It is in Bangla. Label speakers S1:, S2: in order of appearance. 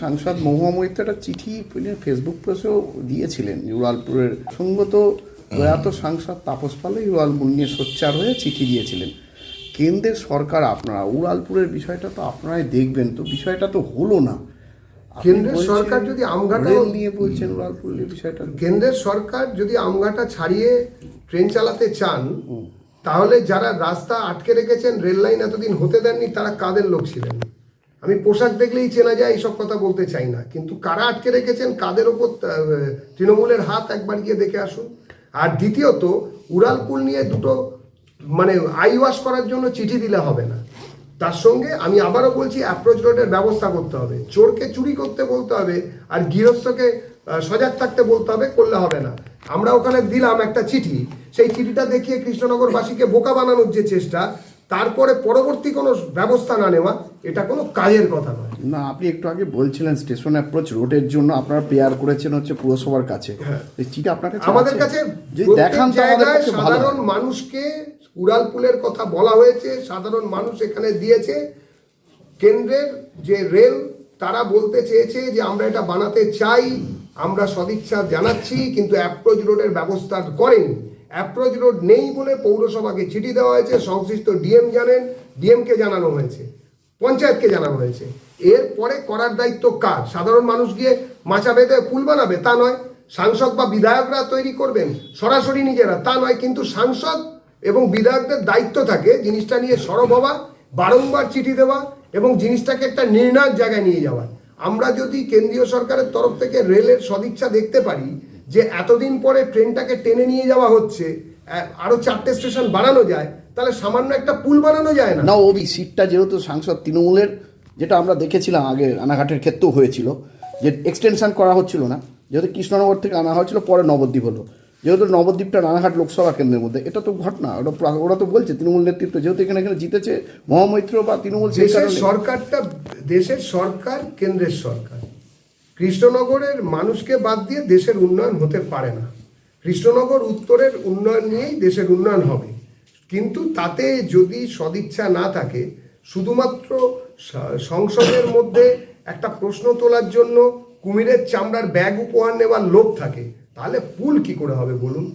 S1: সাংসদ মহুয়া মৈত্র একটা চিঠি ফেসবুক পোস্টেও দিয়েছিলেন উড়ালপুরের সঙ্গত প্রয়াত সাংসদ তাপস পালে উড়ালপুর নিয়ে সোচ্চার হয়ে চিঠি দিয়েছিলেন। কেন্দ্রের সরকার আপনারা উড়ালপুরের বিষয়টা তো আপনারাই দেখবেন তো বিষয়টা তো হলো না।
S2: কেন্দ্রের সরকার যদি আমঘাটা-
S1: নিয়ে বলছেন উড়ালপুরের বিষয়টা।
S2: কেন্দ্রের সরকার যদি আমগাটা ছাড়িয়ে ট্রেন চালাতে চান তাহলে যারা রাস্তা আটকে রেখেছেন রেল লাইন এতদিন হতে দেননি তারা কাদের লোক ছিলেন? আমি পোশাক দেখলেই চেনা যায়, এইসব কথা বলতে চাই না। কিন্তু কারা আটকে রেখেছেন, কাদের ওপর তৃণমূলের হাত একবার গিয়ে দেখে আসুন। আর দ্বিতীয়ত, উড়ালপুল নিয়ে দুটো মানে আই ওয়াশ করার জন্য চিঠি দিলে হবে না। তার সঙ্গে আমি আবারও বলছি অ্যাপ্রোচ রোডের ব্যবস্থা করতে হবে। চোরকে চুরি করতে বলতে হবে, আর গৃহস্থকে সজাগ থাকতে বলতে হবে, করলে হবে না। আমরা ওখানে দিলাম একটা চিঠি। সেই চিঠিটা দেখিয়ে কৃষ্ণনগরবাসীকে বোকা বানানোর যে চেষ্টা তারপরে পরবর্তী কোনো ব্যবস্থা না নেওয়া এটা কোনো কাজের কথা নয়।
S1: না আপনি একটু আগে বলছিলেন স্টেশন অ্যাপ্রোচ রোডের জন্য আপনারা প্রেয়ার করেছেন হচ্ছে পুরসভার কাছে। আপনার কাছে
S2: আমাদের কাছে
S1: দেখান
S2: সাধারণ
S1: হয়।
S2: মানুষকে উড়ালপুলের কথা বলা হয়েছে সাধারণ মানুষ এখানে দিয়েছে। কেন্দ্রের যে রেল তারা বলতে চেয়েছে যে আমরা এটা বানাতে চাই আমরা সদিচ্ছা জানাচ্ছি কিন্তু অ্যাপ্রোচ রোডের ব্যবস্থা করেনি। অ্যাপ্রোচ রোড নেই বলে পৌরসভাকে চিঠি দেওয়া হয়েছে। সংশ্লিষ্ট ডিএম জানেন, ডিএমকে জানানো হয়েছে, পঞ্চায়েতকে জানানো হয়েছে। এরপরে করার দায়িত্ব কার? সাধারণ মানুষ গিয়ে মাচা বেঁধে পুল বানাবে, তা নয়। সাংসদ বা বিধায়করা তৈরি করবেন, সরাসরি নিজেরা, তা নয়। কিন্তু সাংসদ এবং বিধায়কদের দায়িত্ব থাকে জিনিসটা নিয়ে সরব হওয়া, বারংবার চিঠি দেওয়া এবং জিনিসটাকে একটা নির্ণায়ক জায়গায় নিয়ে যাওয়া। আমরা যদি কেন্দ্রীয় সরকারের তরফ থেকে রেলের সদিচ্ছা দেখতে পারি যে এতদিন পরে ট্রেনটাকে টেনে নিয়ে যাওয়া হচ্ছে আ- আরও চারটে স্টেশন বানানো যায় তাহলে সামান্য একটা পুল বানানো যায় না?
S1: না ওবি সিটটা যেহেতু সাংসদ তৃণমূলের যেটা আমরা দেখেছিলাম আগে রানাঘাটের ক্ষেত্রেও হয়েছিল যে এক্সটেনশন করা হচ্ছিল না যেহেতু কৃষ্ণনগর থেকে আনা হয়েছিল পরে নবদ্বীপ হলো। যেহেতু নবদ্বীপটা রানাঘাট লোকসভা কেন্দ্রের মধ্যে এটা তো ঘটনা ওটা ওরা তো বলছে তৃণমূল নেতৃত্ব যেহেতু এখানে এখানে জিতেছে মহামৈত্র বা তৃণমূল
S2: সরকারটা দেশের সরকার কেন্দ্রের সরকার। কৃষ্ণনগরের মানুষকে বাদ দিয়ে দেশের উন্নয়ন হতে পারে না। কৃষ্ণনগর উত্তরের উন্নয়ন নিয়েই দেশের উন্নয়ন হবে। কিন্তু তাতে যদি সদিচ্ছা না থাকে, শুধুমাত্র সংসদের মধ্যে একটা প্রশ্ন তোলার জন্য কুমিরের চামড়ার ব্যাগ উপহার নেওয়ার লোভ থাকে, তাহলে পুল কি করে হবে বলুন?